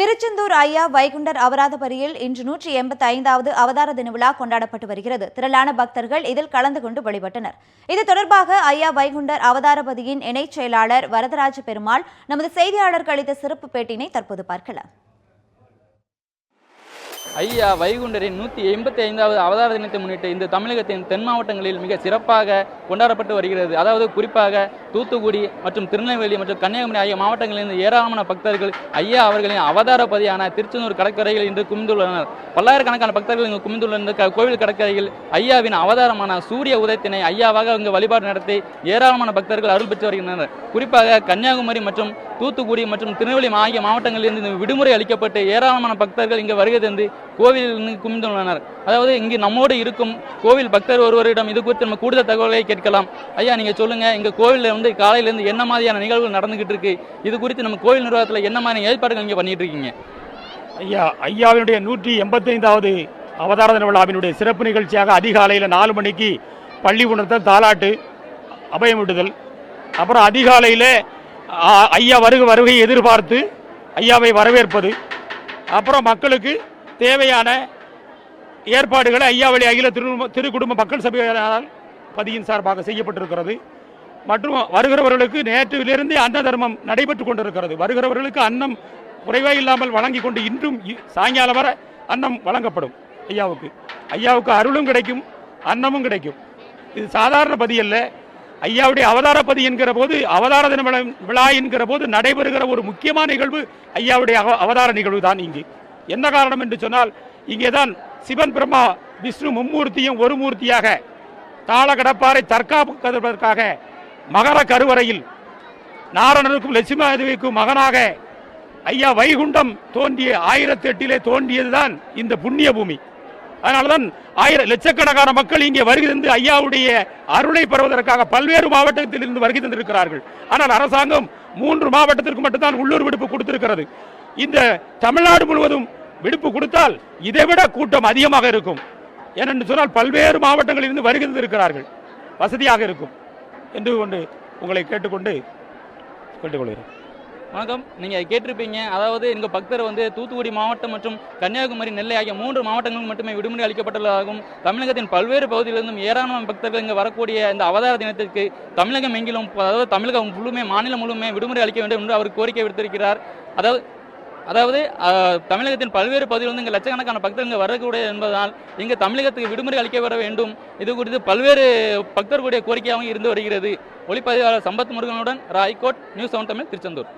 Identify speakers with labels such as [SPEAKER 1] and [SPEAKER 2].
[SPEAKER 1] திருச்செந்தூர் ஐயா வைகுண்டர் அவராதபரியில் இன்று நூற்றி எண்பத்தி ஐந்தாவது அவதார தின விழா கொண்டாடப்பட்டு வருகிறது. திரளான பக்தர்கள் இதில் கலந்து கொண்டு வழிபட்டனர். இது தொடர்பாக ஐயா வைகுண்டர் அவதாரபதியின் இணைச் செயலாளர் வரதராஜ பெருமாள் நமது செய்தியாளருக்கு அளித்த சிறப்பு பேட்டினை தற்போது பார்க்கலாம்.
[SPEAKER 2] ஐயா வைகுண்டரின் நூற்றி எண்பத்தி ஐந்தாவது அவதார தினத்தை முன்னிட்டு இந்த தமிழகத்தின் தென் மாவட்டங்களில் மிக சிறப்பாக கொண்டாடப்பட்டு வருகிறது. அதாவது குறிப்பாக தூத்துக்குடி மற்றும் திருநெல்வேலி மற்றும் கன்னியாகுமரி ஆகிய மாவட்டங்களிலிருந்து ஏராளமான பக்தர்கள் ஐயா அவர்களின் அவதார பதியான திருச்செந்தூர் கடற்கரையில் இன்று குமிந்துள்ளனர். பல்லாயிரக்கணக்கான பக்தர்கள் இங்கு குமிந்துள்ள கோவில் கடற்கரையில் ஐயாவின் அவதாரமான சூரிய உதயத்தினை ஐயாவாக இங்கு வழிபாடு நடத்தி ஏராளமான பக்தர்கள் அருள் பெற்று வருகின்றனர். குறிப்பாக கன்னியாகுமரி மற்றும் தூத்துக்குடி மற்றும் திருநெல்வேலி ஆகிய மாவட்டங்களிலிருந்து இந்த விடுமுறை அளிக்கப்பட்டு ஏராளமான பக்தர்கள் இங்கு வருகை தந்து கோவிலில் குமிந்துள்ளனர் அதாவது இங்கு நம்மோடு இருக்கும் கோவில் பக்தர் ஒருவரிடம் இது குறித்து நம்ம கூடுதல் தகவல்களை கேட்கலாம். ஐயா நீங்க சொல்லுங்க இங்க கோவிலில் வந்து காலையிலேருந்து என்ன மாதிரியான நிகழ்வுகள் நடந்துகிட்டு இருக்கு? இது குறித்து நம்ம கோவில் நிர்வாகத்தில் என்ன மாதிரி ஏற்பாடுகள் இங்கே பண்ணிட்டு இருக்கீங்க?
[SPEAKER 3] ஐயா ஐயாவினுடைய நூற்றி எண்பத்தைந்தாவது அவதார தின விழாவினுடைய சிறப்பு நிகழ்ச்சியாக அதிகாலையில் நாலு மணிக்கு பள்ளி உணர்த்தல் தாலாட்டு அபயம் அப்புறம் அதிகாலையில் ஐயா வருக வருகை எதிர்பார்த்து ஐயாவை வரவேற்பது. அப்புறம் மக்களுக்கு தேவையான ஏற்பாடுகளை ஐயாவளி அகில திரு திருக்குடும்ப மக்கள் சபையால் பதியின் சார்பாக செய்யப்பட்டிருக்கிறது. மற்றும் வருகிறவர்களுக்கு நேற்றிலிருந்து அன்ன தர்மம் நடைபெற்றுக் கொண்டிருக்கிறது. வருகிறவர்களுக்கு அன்னம் குறைவே இல்லாமல் வழங்கி கொண்டு இன்றும் இ- சாயங்காலம் வரை அன்னம் வழங்கப்படும் ஐயாவுக்கு. ஐயாவுக்கு அருளும் கிடைக்கும் அன்னமும் கிடைக்கும். இது சாதாரண பதியல்ல ஐயாவுடைய அவதாரப்பதி என்கிற போது அவதார தின விழா- விழா என்கிற போது நடைபெறுகிற ஒரு முக்கியமான நிகழ்வு ஐயாவுடைய அவ- அவதார நிகழ்வு தான் இங்கு. என்ன காரணம் என்று சொன்னால் இங்கே தான் சிவன் பிரம்மா விஷ்ணு மும்மூர்த்தியும் ஒரு மூர்த்தியாக தாள தற்காப்பு தற்காப்புவதற்காக மகர கருவறையில் நாரணனுக்கும் லட்சுமிதேவிக்கும் மகனாக ஐயா வைகுண்டம் தோன்றிய ஆயிரத்தி எட்டிலே தோன்றியதுதான் இந்த புண்ணிய பூமி. அதனால்தான் ஆயிரம் லட்சக்கணக்கான மக்கள் இங்கே வருகை தந்து ஐயாவுடைய அருளை பெறுவதற்காக பல்வேறு மாவட்டத்தில் இருந்து வருகை தந்திருக்கிறார்கள். ஆனால் அரசாங்கம் மூன்று மாவட்டத்திற்கு மட்டும்தான் உள்ளூர் விடுப்பு கொடுத்திருக்கிறது. இந்த தமிழ்நாடு முழுவதும் விடுப்பு கொடுத்தால் இதைவிட கூட்டம் அதிகமாக இருக்கும். ஏனென்று சொன்னால் பல்வேறு மாவட்டங்களில் இருந்து வருகை தந்திருக்கிறார்கள். வசதியாக இருக்கும். என்று கொண்டு உங்களை கேட்டுக்கொண்டு கேட்டுக்கொள்கிறேன்.
[SPEAKER 2] வணக்கம். நீங்கள் கேட்டிருப்பீங்க. அதாவது எங்கள் பக்தர் வந்து தூத்துக்குடி மாவட்டம் மற்றும் கன்னியாகுமரி நெல்லை ஆகிய மூன்று மாவட்டங்களுக்கு மட்டுமே விடுமுறை அளிக்கப்பட்டுள்ளதாகவும் தமிழகத்தின் பல்வேறு பகுதிகளிலிருந்தும் ஏராளமான பக்தர்கள் இங்கே வரக்கூடிய இந்த அவதார தினத்திற்கு தமிழகம் எங்கிலும் அதாவது தமிழகம் முழுமே மாநிலம் முழுமே விடுமுறை அளிக்க வேண்டும் என்று அவர் கோரிக்கை விடுத்திருக்கிறார். அதாவது அதாவது தமிழகத்தின் பல்வேறு பகுதிகளிலிருந்து இங்கே லட்சக்கணக்கான பக்தர்கள் இங்கே வரக்கூடிய என்பதால் இங்கே தமிழகத்துக்கு விடுமுறை அளிக்க வர வேண்டும். இது குறித்து பல்வேறு பக்தர்களுடைய கோரிக்கையாகவும் இருந்து வருகிறது. ஒளிப்பதிவாளர் சம்பத் முருகனுடன் ராய்கோட் நியூஸ் செவன் தமிழ் திருச்செந்தூர்.